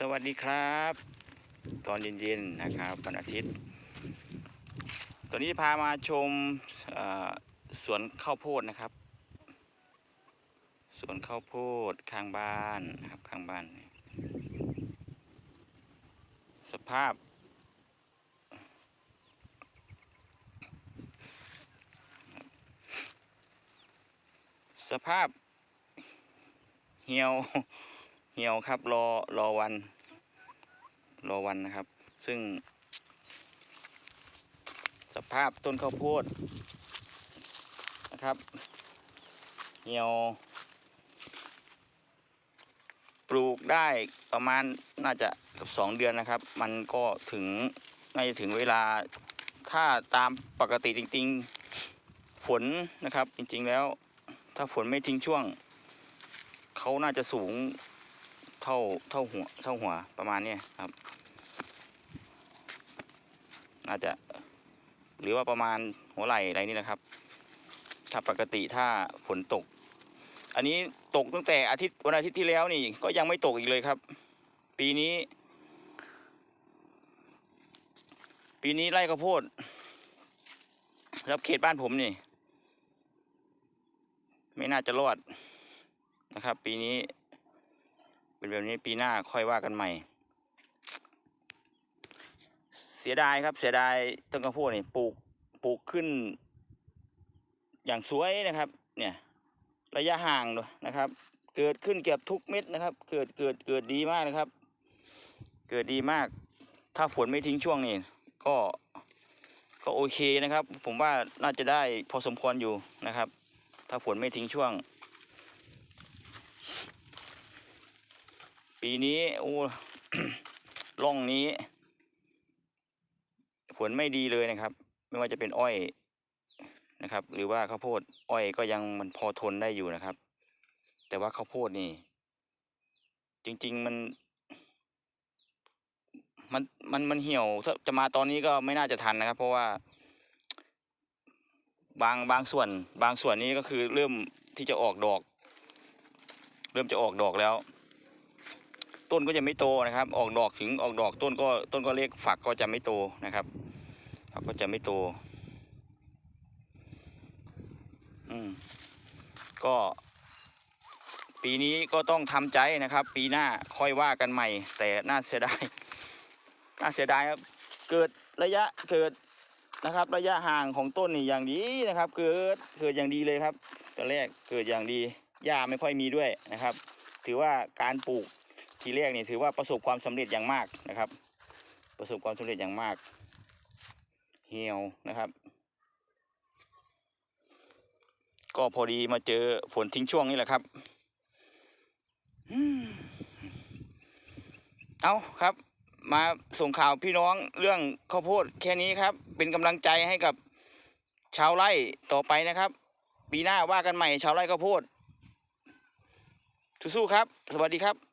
สวัสดีครับ ตอนเย็นๆนะครับวันอาทิตย์ ตอนนี้พามาชมสวนข้าวโพดนะครับ สวนข้าวโพดข้างบ้านนะครับข้างบ้าน สภาพ สภาพเหี่ยว เหี่ยวครับรอรอวัน รอวันนะครับ ซึ่ง สภาพต้นข้าวโพดนะครับ เหี่ยว ปลูกได้ประมาณน่าจะกับสองเดือนนะครับ มันก็ถึงน่าจะถึงเวลาถ้าตามปกติจริง ๆ ฝนนะครับจริงๆแล้ว ถ้าฝนไม่ทิ้งช่วง เขาน่าจะสูง เท่าเท่าหัวเท่าหัวประมาณนี้ครับน่าจะหรือว่าประมาณหัวไหล่อะไรนี่นะครับ ถ้าปกติถ้าฝนตก อันนี้ตกตั้งแต่อาทิตย์วันอาทิตย์ที่แล้วนี่ก็ยังไม่ตกอีกเลยครับ ปีนี้ ปีนี้ไร่ข้าวโพดรับเขตบ้านผมนี่ ไม่น่าจะรอดนะครับ ปีนี้ เป็นแบบนี้ปีหน้าค่อยว่ากันใหม่ เสียดายครับเสียดายต้นข้าวโพดนี่ปลูกปลูกขึ้น อย่างสวยนะครับ เนี่ย ระยะห่างด้วยนะครับ เกิดขึ้นเกือบทุกเม็ดนะครับ เกิดเกิดเกิดดีมากนะครับ เกิดดีมาก ถ้าฝนไม่ทิ้งช่วงนี่ก็ก็โอเคนะครับ ผมว่าน่าจะได้พอสมควรอยู่นะครับ ถ้าฝนไม่ทิ้งช่วง ปีนี้โอ้ร่องนี้ ผลไม่ดีเลยนะครับ ไม่ว่าจะเป็นอ้อยนะครับ หรือว่าข้าวโพดอ้อยก็ยังมันพอทนได้อยู่นะครับ แต่ว่าข้าวโพดนี่ จริง ๆ มัน มันมันมันเหี่ยวถ้าจะมาตอนนี้ก็ไม่น่าจะทันนะครับ เพราะว่า บางบางส่วน บางส่วนนี้ก็คือเริ่มที่จะออกดอก เริ่มจะออกดอกแล้ว ต้นก็จะไม่โตนะครับ ออกดอกถึงออกดอกต้นก็ต้นก็เล็กฝักก็จะไม่โตนะครับฝักก็จะไม่โต อืมก็ ปีนี้ก็ต้องทำใจนะครับ ปีหน้าค่อยว่ากันใหม่ แต่น่าเสียดายน่าเสียดายครับ เกิดระยะเกิดนะครับ ระยะห่างของต้นนี่อย่างดีนะครับ เกิดเกิดอย่างดีเลยครับตอนแรกเกิดอย่างดีหญ้าไม่ค่อยมีด้วยนะครับ ถือว่าการปลูก ทีแรกนี่ถือว่าประสบความสำเร็จอย่างมากนะครับ ประสบความสำเร็จอย่างมาก เหี่ยวนะครับ ก็พอดีมาเจอฝนทิ้งช่วงนี่แหละครับเอาครับ มาส่งข่าวพี่น้องเรื่องข้าวโพดแค่นี้ครับ เป็นกำลังใจให้กับชาวไร่ต่อไปนะครับ ปีหน้าว่ากันใหม่ชาวไร่ข้าวโพดสู้ๆครับ สวัสดีครับ